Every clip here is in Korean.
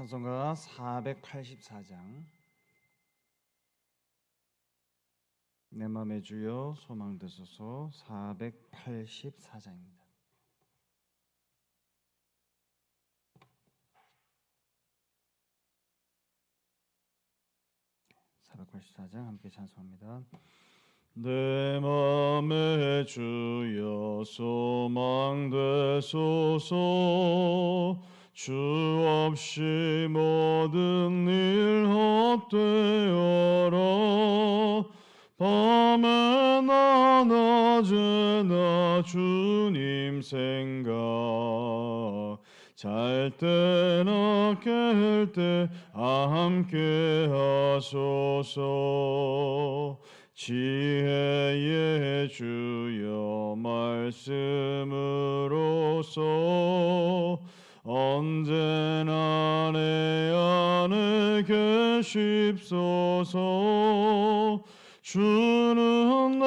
찬송가 484장 내 맘의 주여 소망 되소서 484장입니다. (484장) 함께 찬송합니다. 내 맘의 주여 소망 되소서 주 없이 모든 일 헛되어라. 밤에 나 낮에 나 주님 생각. 잘 때나 깰 때 함께 하소서. 지혜의 주여 말씀으로서 언제나 내 안에 계십소서. 주는 내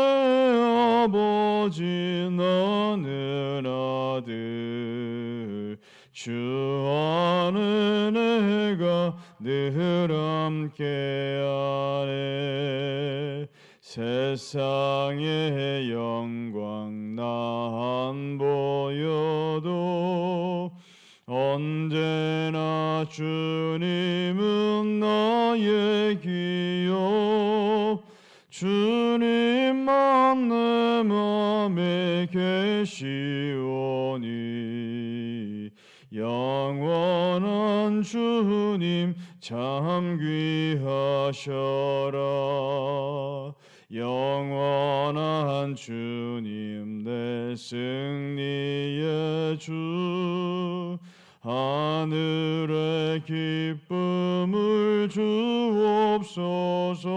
아버지 나는 아들. 주 안에 내가 늘 함께 하네. 세상의 영광 나안 보여도 언제나 주님은 나의 기요. 주님만 내 맘에 계시오니. 영원한 주님 참 귀하셔라. 영원한 주님 내 승리의 주 하늘의 기쁨을 주옵소서.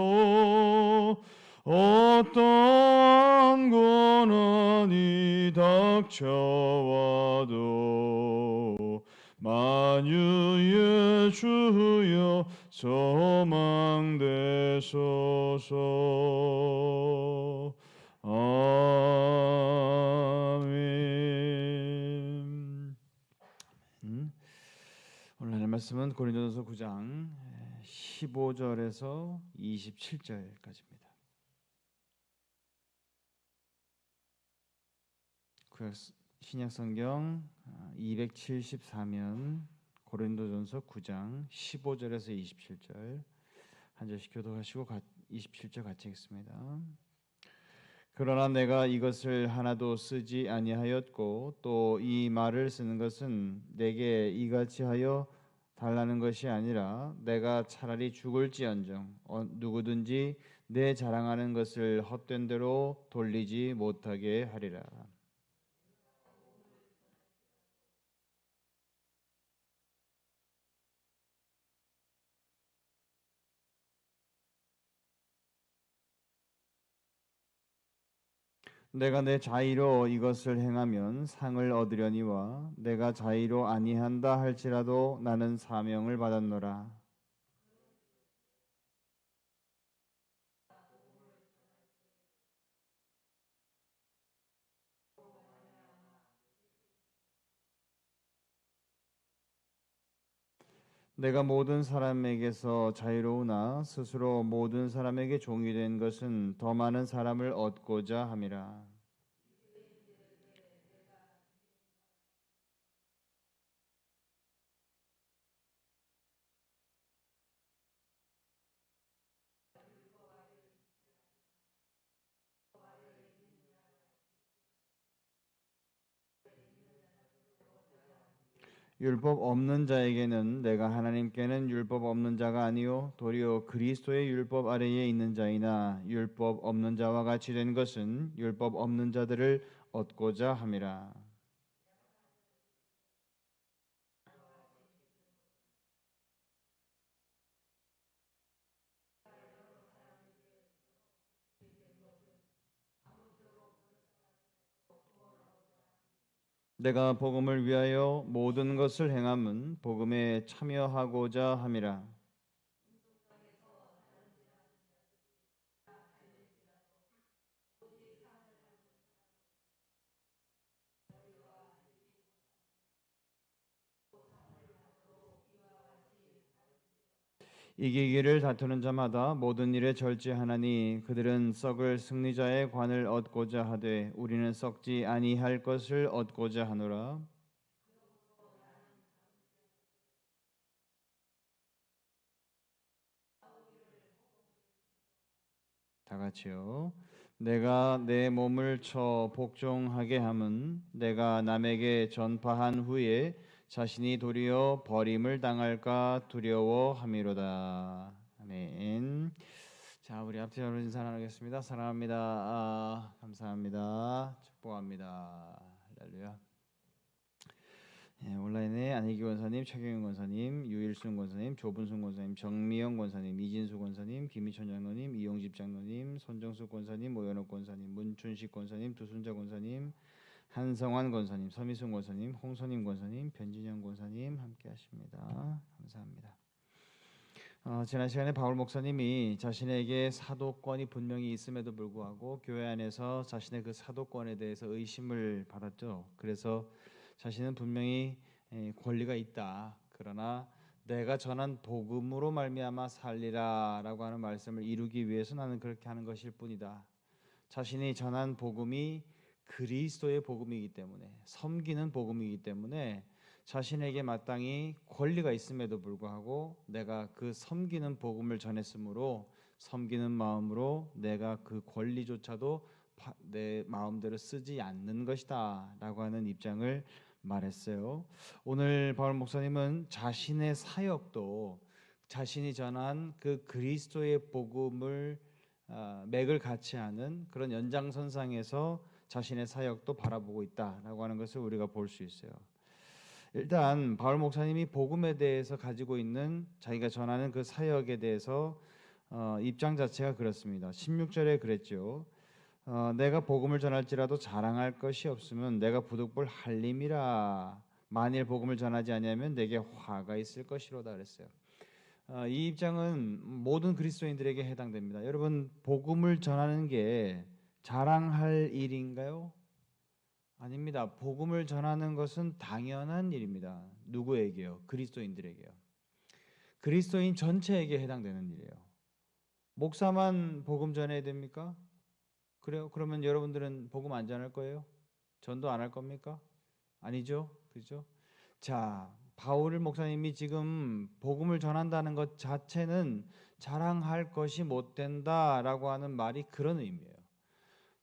어떠한 고난이 닥쳐와도 만유의 주여 소망되소서. 아 말씀은 고린도전서 9장 15절에서 27절까지입니다. 구약 신약 성경 274면 고린도전서 9장 15절에서 27절 한 절씩 교독하시고 27절 같이 읽습니다. 그러나 내가 이것을 하나도 쓰지 아니하였고 또 이 말을 쓰는 것은 내게 이같이 하여 달라는 것이 아니라 내가 차라리 죽을지언정 어, 누구든지 내 자랑하는 것을 헛된 대로 돌리지 못하게 하리라. 내가 내 자의로 이것을 행하면 상을 얻으려니와 내가 자의로 아니한다 할지라도 나는 사명을 받았노라. 내가 모든 사람에게서 자유로우나 스스로 모든 사람에게 종이 된 것은 더 많은 사람을 얻고자 함이라. 율법 없는 자에게는 내가 하나님께는 율법 없는 자가 아니요 도리어 그리스도의 율법 아래에 있는 자이나 율법 없는 자와 같이 된 것은 율법 없는 자들을 얻고자 함이라. 내가 복음을 위하여 모든 것을 행함은 복음에 참여하고자 함이라. 이기기를 다투는 자마다 모든 일에 절제하나니 그들은 썩을 승리자의 관을 얻고자 하되 우리는 썩지 아니할 것을 얻고자 하노라. 다 같이요. 내가 내 몸을 쳐 복종하게 함은 내가 남에게 전파한 후에 자신이 도리어 버림을 당할까 두려워함이로다. 아멘. 자, 우리 앞뒤로 인사 나누겠습니다. 사랑합니다. 아, 감사합니다. 축복합니다. 할렐루야. 예, 온라인에 안희기 권사님, 최경영 권사님, 유일순 권사님, 조분순 권사님, 정미영 권사님, 이진수 권사님, 김희천 장로님, 이용집 장로님, 손정숙 권사님, 오연옥 권사님, 문춘식 권사님, 두순자 권사님, 한성환 권사님, 서미순 권사님, 홍선임 권사님, 변진영 권사님 함께 하십니다. 감사합니다. 어, 지난 시간에 바울 목사님이 자신에게 사도권이 분명히 있음에도 불구하고 교회 안에서 자신의 그 사도권에 대해서 의심을 받았죠. 그래서 자신은 분명히 에, 권리가 있다. 그러나 내가 전한 복음으로 말미암아 살리라라고 하는 말씀을 이루기 위해서 나는 그렇게 하는 것일 뿐이다. 자신이 전한 복음이 그리스도의 복음이기 때문에 섬기는 복음이기 때문에 자신에게 마땅히 권리가 있음에도 불구하고 내가 그 섬기는 복음을 전했으므로 섬기는 마음으로 내가 그 권리조차도 내 마음대로 쓰지 않는 것이다라고 하는 입장을 말했어요. 오늘 바울 목사님은 자신의 사역도 자신이 전한 그 그리스도의 복음을 어, 맥을 같이 하는 그런 연장선상에서 자신의 사역도 바라보고 있다라고 하는 것을 우리가 볼 수 있어요. 일단 바울 목사님이 복음에 대해서 가지고 있는 자기가 전하는 그 사역에 대해서 어, 입장 자체가 그렇습니다. 16절에 그랬죠. 어, 내가 복음을 전할지라도 자랑할 것이 없으면 내가 부득불 할림이라 만일 복음을 전하지 아니하면 내게 화가 있을 것이로다 그랬어요. 어, 이 입장은 모든 그리스도인들에게 해당됩니다. 여러분 복음을 전하는 게 자랑할 일인가요? 아닙니다. 복음을 전하는 것은 당연한 일입니다. 누구에게요? 그리스도인들에게요. 그리스도인 전체에게 해당되는 일이에요. 목사만 복음 전해야 됩니까? 그래요? 그러면 여러분들은 복음 안 전할 거예요? 전도 안 할 겁니까? 아니죠. 그죠? 자, 바울 목사님이 지금 복음을 전한다는 것 자체는 자랑할 것이 못 된다라고 하는 말이 그런 의미예요.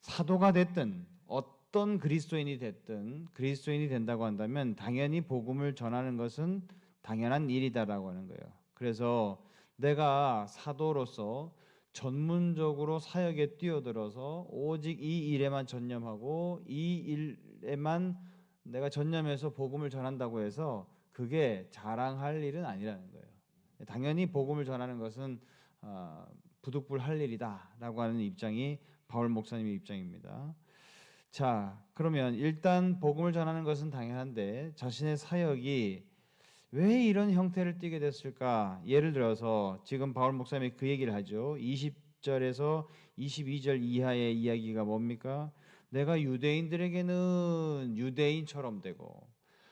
사도가 됐든 어떤 그리스도인이 됐든 그리스도인이 된다고 한다면 당연히 복음을 전하는 것은 당연한 일이다라고 하는 거예요. 그래서 내가 사도로서 전문적으로 사역에 뛰어들어서 오직 이 일에만 전념하고 이 일에만 내가 전념해서 복음을 전한다고 해서 그게 자랑할 일은 아니라는 거예요. 당연히 복음을 전하는 것은 어, 부득불할 일이다라고 하는 입장이 바울 목사님의 입장입니다. 자, 그러면 일단 복음을 전하는 것은 당연한데 자신의 사역이 왜 이런 형태를 띠게 됐을까? 예를 들어서 지금 바울 목사님이 그 얘기를 하죠. 20절에서 22절 이하의 이야기가 뭡니까? 내가 유대인들에게는 유대인처럼 되고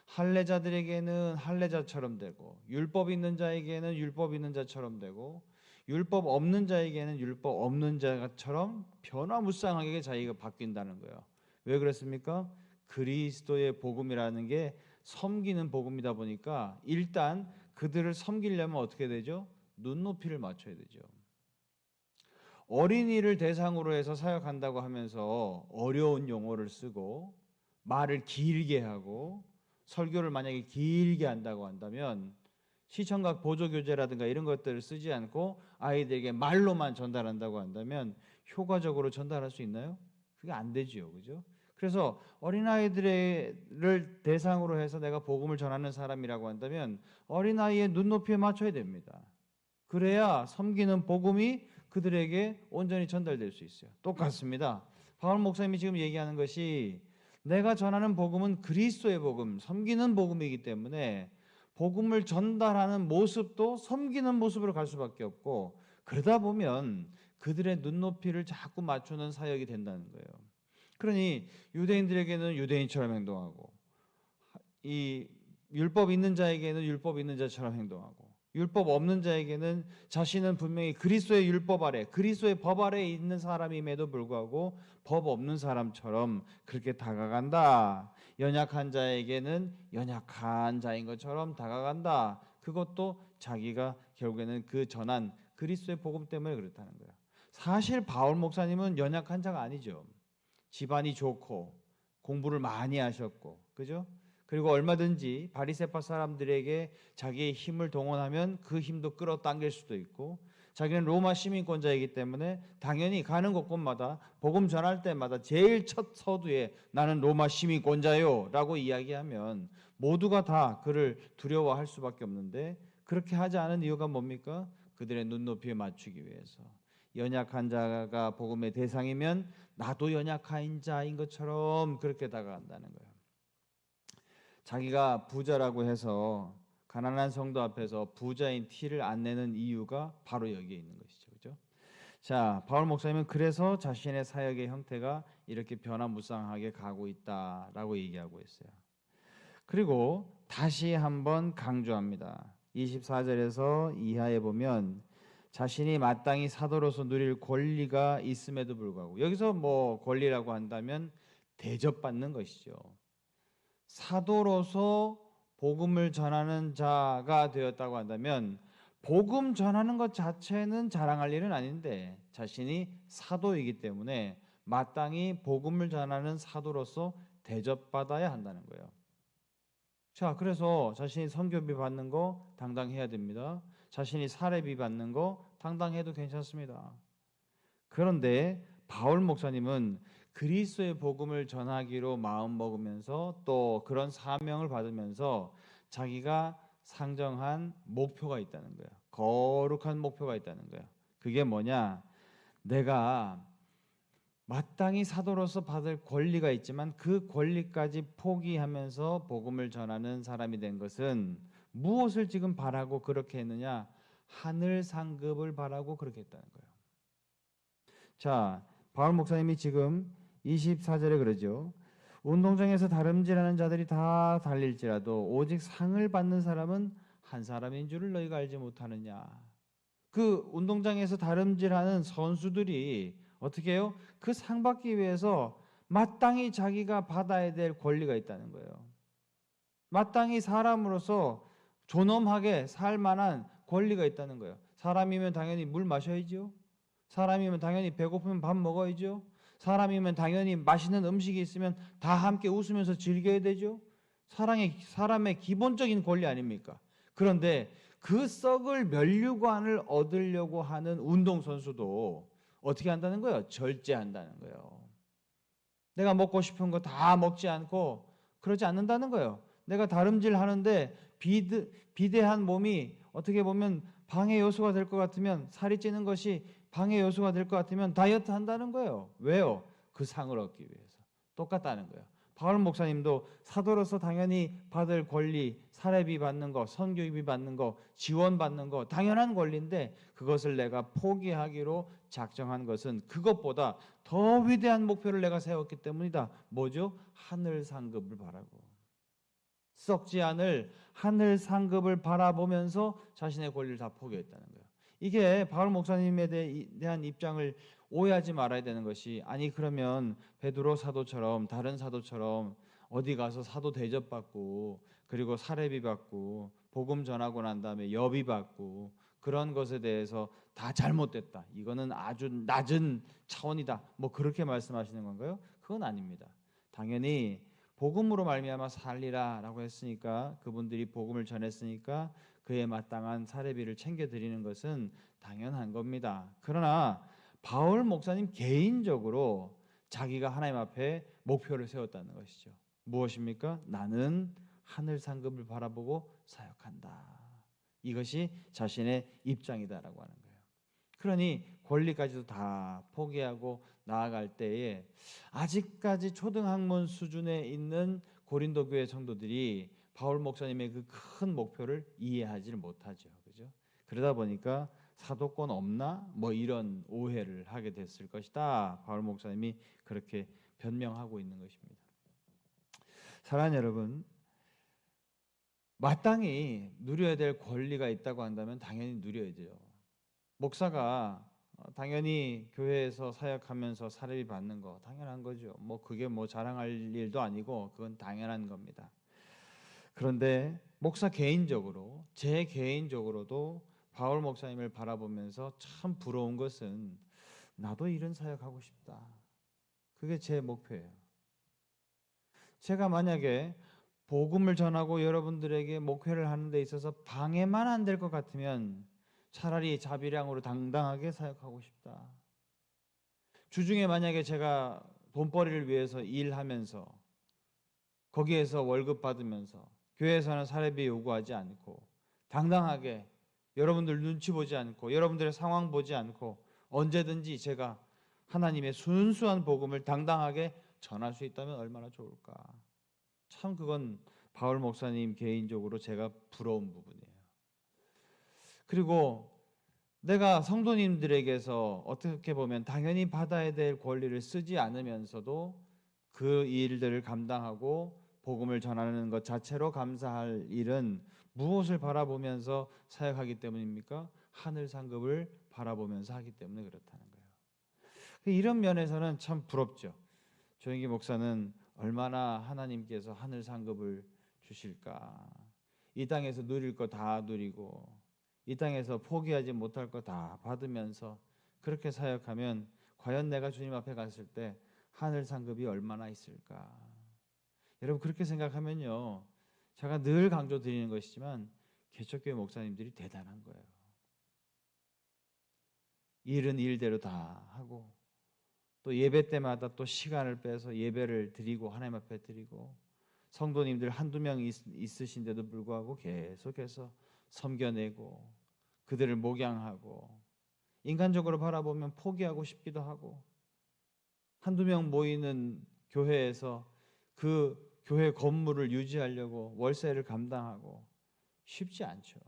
할례자들에게는 할례자처럼 되고 율법 있는 자에게는 율법 있는 자처럼 되고 율법 없는 자에게는 율법 없는 자처럼 변화무쌍하게 자기가 바뀐다는 거예요. 왜 그렇습니까? 그리스도의 복음이라는 게 섬기는 복음이다 보니까 일단 그들을 섬기려면 어떻게 되죠? 눈높이를 맞춰야 되죠. 어린이를 대상으로 해서 사역한다고 하면서 어려운 용어를 쓰고 말을 길게 하고 설교를 만약에 길게 한다고 한다면 시청각 보조 교재라든가 이런 것들을 쓰지 않고 아이들에게 말로만 전달한다고 한다면 효과적으로 전달할 수 있나요? 그게 안 되지요. 그죠? 그래서 어린아이들을 대상으로 해서 내가 복음을 전하는 사람이라고 한다면 어린아이의 눈높이에 맞춰야 됩니다. 그래야 섬기는 복음이 그들에게 온전히 전달될 수 있어요. 똑같습니다. 바울 목사님이 지금 얘기하는 것이 내가 전하는 복음은 그리스도의 복음, 섬기는 복음이기 때문에 복음을 전달하는 모습도 섬기는 모습으로 갈 수밖에 없고 그러다 보면 그들의 눈높이를 자꾸 맞추는 사역이 된다는 거예요. 그러니 유대인들에게는 유대인처럼 행동하고 이 율법 있는 자에게는 율법 있는 자처럼 행동하고 율법 없는 자에게는 자신은 분명히 그리스도의 율법 아래, 그리스도의 법 아래에 있는 사람임에도 불구하고 법 없는 사람처럼 그렇게 다가간다. 연약한 자에게는 연약한 자인 것처럼 다가간다. 그것도 자기가 결국에는 그 전한 그리스도의 복음 때문에 그렇다는 거야. 사실 바울 목사님은 연약한 자가 아니죠. 집안이 좋고 공부를 많이 하셨고, 그죠? 그리고 얼마든지 바리새파 사람들에게 자기의 힘을 동원하면 그 힘도 끌어당길 수도 있고 자기는 로마 시민권자이기 때문에 당연히 가는 곳곳마다 복음 전할 때마다 제일 첫 서두에 나는 로마 시민권자요라고 이야기하면 모두가 다 그를 두려워할 수밖에 없는데 그렇게 하지 않은 이유가 뭡니까? 그들의 눈높이에 맞추기 위해서 연약한 자가 복음의 대상이면 나도 연약한 자인 것처럼 그렇게 다가간다는 거예요. 자기가 부자라고 해서 가난한 성도 앞에서 부자인 티를 안 내는 이유가 바로 여기에 있는 것이죠. 그죠? 자, 바울 목사님은 그래서 자신의 사역의 형태가 이렇게 변화무쌍하게 가고 있다라고 얘기하고 있어요. 그리고 다시 한번 강조합니다. 24절에서 이하에 보면 자신이 마땅히 사도로서 누릴 권리가 있음에도 불구하고 여기서 뭐 권리라고 한다면 대접받는 것이죠. 사도로서 복음을 전하는 자가 되었다고 한다면 복음 전하는 것 자체는 자랑할 일은 아닌데 자신이 사도이기 때문에 마땅히 복음을 전하는 사도로서 대접받아야 한다는 거예요. 자, 그래서 자신이 선교비 받는 거 당당해야 됩니다. 자신이 사례비 받는 거 당당해도 괜찮습니다. 그런데 바울 목사님은 그리스도의 복음을 전하기로 마음 먹으면서 또 그런 사명을 받으면서 자기가 상정한 목표가 있다는 거예요. 거룩한 목표가 있다는 거예요. 그게 뭐냐? 내가 마땅히 사도로서 받을 권리가 있지만 그 권리까지 포기하면서 복음을 전하는 사람이 된 것은 무엇을 지금 바라고 그렇게 했느냐? 하늘 상급을 바라고 그렇게 했다는 거예요. 자, 바울 목사님이 지금 24절에 그러죠. 운동장에서 다름질하는 자들이 다 달릴지라도 오직 상을 받는 사람은 한 사람인 줄을 너희가 알지 못하느냐. 그 운동장에서 다름질하는 선수들이 어떻게 해요? 그 상 받기 위해서 마땅히 자기가 받아야 될 권리가 있다는 거예요. 마땅히 사람으로서 존엄하게 살 만한 권리가 있다는 거예요. 사람이면 당연히 물 마셔야죠. 사람이면 당연히 배고프면 밥 먹어야죠. 사람이면 당연히 맛있는 음식이 있으면 다 함께 웃으면서 즐겨야 되죠. 사랑의 사람의 기본적인 권리 아닙니까? 그런데 그 썩을 면류관을 얻으려고 하는 운동 선수도 어떻게 한다는 거예요? 절제한다는 거예요. 내가 먹고 싶은 거 다 먹지 않고 그러지 않는다는 거예요. 내가 다름질 하는데 비드, 비대한 몸이 어떻게 보면 방해 요소가 될 것 같으면 살이 찌는 것이 방해 요소가 될 것 같으면 다이어트 한다는 거예요. 왜요? 그 상을 얻기 위해서. 똑같다는 거예요. 바울 목사님도 사도로서 당연히 받을 권리, 사례비 받는 거, 선교비 받는 거, 지원 받는 거 당연한 권리인데 그것을 내가 포기하기로 작정한 것은 그것보다 더 위대한 목표를 내가 세웠기 때문이다. 뭐죠? 하늘 상급을 바라고 썩지 않을 하늘 상급을 바라보면서 자신의 권리를 다 포기했다는 거예요. 이게 바울 목사님에 대한 입장을 오해하지 말아야 되는 것이 아니 그러면 베드로 사도처럼 다른 사도처럼 어디 가서 사도 대접 받고 그리고 사례비 받고 복음 전하고 난 다음에 여비 받고 그런 것에 대해서 다 잘못됐다. 이거는 아주 낮은 차원이다. 뭐 그렇게 말씀하시는 건가요? 그건 아닙니다. 당연히 복음으로 말미암아 살리라라고 했으니까 그분들이 복음을 전했으니까 그에 마땅한 사례비를 챙겨 드리는 것은 당연한 겁니다. 그러나 바울 목사님 개인적으로 자기가 하나님 앞에 목표를 세웠다는 것이죠. 무엇입니까? 나는 하늘 상급을 바라보고 사역한다. 이것이 자신의 입장이다라고 하는 거예요. 그러니 권리까지도 다 포기하고 나아갈 때에 아직까지 초등학문 수준에 있는 고린도 교회 성도들이 바울 목사님의 그 큰 목표를 이해하지를 못하죠. 그죠? 그러다 보니까 사도권 없나? 뭐 이런 오해를 하게 됐을 것이다. 바울 목사님이 그렇게 변명하고 있는 것입니다. 사랑하는 여러분, 마땅히 누려야 될 권리가 있다고 한다면 당연히 누려야 돼요. 목사가 어, 당연히 교회에서 사역하면서 사례비 받는 거 당연한 거죠. 뭐 그게 뭐 자랑할 일도 아니고 그건 당연한 겁니다. 그런데 목사 개인적으로 제 개인적으로도 바울 목사님을 바라보면서 참 부러운 것은 나도 이런 사역하고 싶다. 그게 제 목표예요. 제가 만약에 복음을 전하고 여러분들에게 목회를 하는 데 있어서 방해만 안 될 것 같으면 차라리 자비량으로 당당하게 사역하고 싶다. 주중에 만약에 제가 돈벌이를 위해서 일하면서 거기에서 월급 받으면서 교회에서는 사례비 요구하지 않고 당당하게 여러분들 눈치 보지 않고 여러분들의 상황 보지 않고 언제든지 제가 하나님의 순수한 복음을 당당하게 전할 수 있다면 얼마나 좋을까. 참 그건 바울 목사님 개인적으로 제가 부러운 부분이에요. 그리고 내가 성도님들에게서 어떻게 보면 당연히 받아야 될 권리를 쓰지 않으면서도 그 일들을 감당하고 복음을 전하는 것 자체로 감사할 일은 무엇을 바라보면서 사역하기 때문입니까? 하늘 상급을 바라보면서 하기 때문에 그렇다는 거예요. 이런 면에서는 참 부럽죠. 조영기 목사는 얼마나 하나님께서 하늘 상급을 주실까? 이 땅에서 누릴 거 다 누리고 이 땅에서 포기하지 못할 거 다 받으면서 그렇게 사역하면 과연 내가 주님 앞에 갔을 때 하늘 상급이 얼마나 있을까? 여러분 그렇게 생각하면요. 제가 늘 강조 드리는 것이지만 개척교회 목사님들이 대단한 거예요. 일은 일대로 다 하고 또 예배 때마다 또 시간을 빼서 예배를 드리고 하나님 앞에 드리고 성도님들 한두 명 있, 있으신데도 불구하고 계속해서 섬겨내고 그들을 목양하고 인간적으로 바라보면 포기하고 싶기도 하고 한두 명 모이는 교회에서 그 교회 건물을 유지하려고 월세를 감당하고 쉽지 않죠.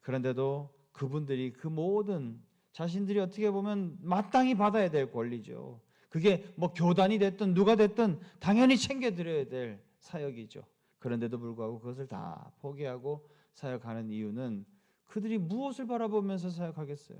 그런데도 그분들이 그 모든 자신들이 어떻게 보면 마땅히 받아야 될 권리죠. 그게 뭐 교단이 됐든 누가 됐든 당연히 챙겨드려야 될 사역이죠. 그런데도 불구하고 그것을 다 포기하고 사역하는 이유는 그들이 무엇을 바라보면서 사역하겠어요?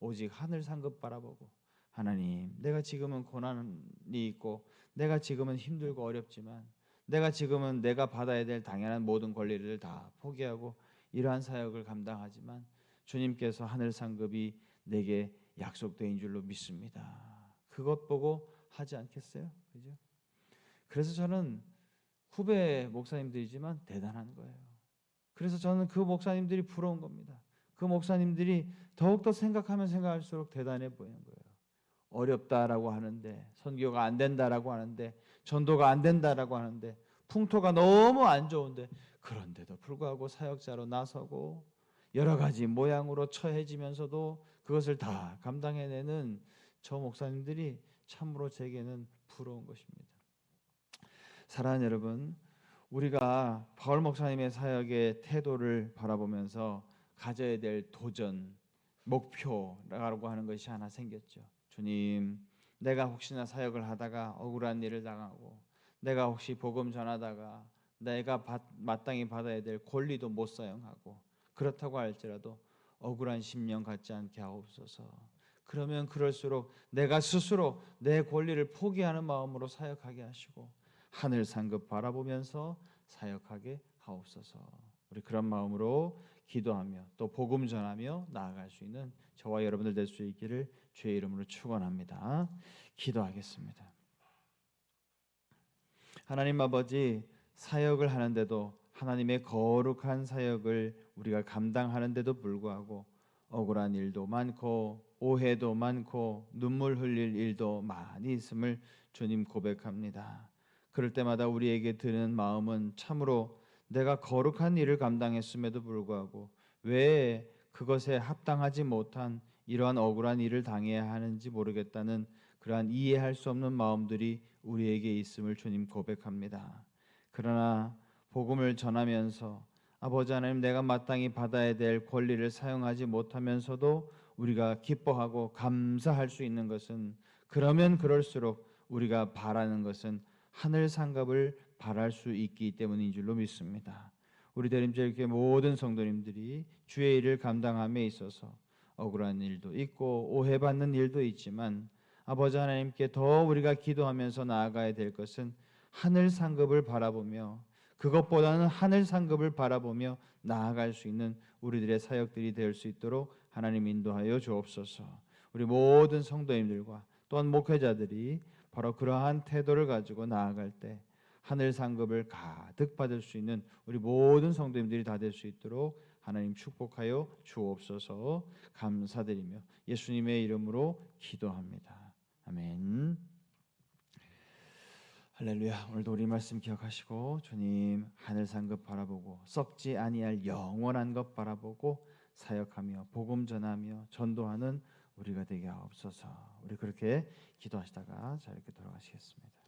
오직 하늘 상급 바라보고 하나님, 내가 지금은 고난이 있고 내가 지금은 힘들고 어렵지만 내가 지금은 내가 받아야 될 당연한 모든 권리를 다 포기하고 이러한 사역을 감당하지만 주님께서 하늘 상급이 내게 약속된 줄로 믿습니다. 그것 보고 하지 않겠어요? 그죠? 그래서 저는 후배 목사님들이지만 대단한 거예요. 그래서 저는 그 목사님들이 부러운 겁니다. 그 목사님들이 더욱더 생각하면 생각할수록 대단해 보이는 거예요. 어렵다라고 하는데 선교가 안 된다라고 하는데 전도가 안 된다라고 하는데 풍토가 너무 안 좋은데 그런데도 불구하고 사역자로 나서고 여러 가지 모양으로 처해지면서도 그것을 다 감당해내는 저 목사님들이 참으로 제게는 부러운 것입니다. 사랑하는 여러분, 우리가 바울 목사님의 사역의 태도를 바라보면서 가져야 될 도전, 목표라고 하는 것이 하나 생겼죠. 주님, 내가 혹시나 사역을 하다가 억울한 일을 당하고 내가 혹시 복음 전하다가 내가 받, 마땅히 받아야 될 권리도 못 사용하고 그렇다고 할지라도 억울한 심령 갖지 않게 하옵소서. 그러면 그럴수록 내가 스스로 내 권리를 포기하는 마음으로 사역하게 하시고 하늘 상급 바라보면서 사역하게 하옵소서. 우리 그런 마음으로 기도하며 또 복음 전하며 나아갈 수 있는 저와 여러분들 될 수 있기를 주의 이름으로 축원합니다. 기도하겠습니다. 하나님 아버지 사역을 하는데도 하나님의 거룩한 사역을 우리가 감당하는데도 불구하고 억울한 일도 많고 오해도 많고 눈물 흘릴 일도 많이 있음을 주님 고백합니다. 그럴 때마다 우리에게 드는 마음은 참으로 내가 거룩한 일을 감당했음에도 불구하고 왜 그것에 합당하지 못한 이러한 억울한 일을 당해야 하는지 모르겠다는 그러한 이해할 수 없는 마음들이 우리에게 있음을 주님 고백합니다. 그러나 복음을 전하면서 아버지 하나님 내가 마땅히 받아야 될 권리를 사용하지 못하면서도 우리가 기뻐하고 감사할 수 있는 것은 그러면 그럴수록 우리가 바라는 것은 하늘 상급을 바랄 수 있기 때문인 줄로 믿습니다. 우리 대림제일교회 모든 성도님들이 주의 일을 감당함에 있어서 억울한 일도 있고 오해받는 일도 있지만 아버지 하나님께 더 우리가 기도하면서 나아가야 될 것은 하늘 상급을 바라보며 그것보다는 하늘 상급을 바라보며 나아갈 수 있는 우리들의 사역들이 될 수 있도록 하나님 인도하여 주옵소서. 우리 모든 성도님들과 또한 목회자들이 바로 그러한 태도를 가지고 나아갈 때 하늘 상급을 가득 받을 수 있는 우리 모든 성도님들이 다 될 수 있도록 하나님 축복하여 주옵소서 감사드리며 예수님의 이름으로 기도합니다. 아멘. 할렐루야. 오늘도 우리 말씀 기억하시고 주님 하늘 상급 바라보고 썩지 아니할 영원한 것 바라보고 사역하며 복음 전하며 전도하는 우리가 되게 하옵소서. 우리 그렇게 기도하시다가 자 이렇게 돌아가시겠습니다.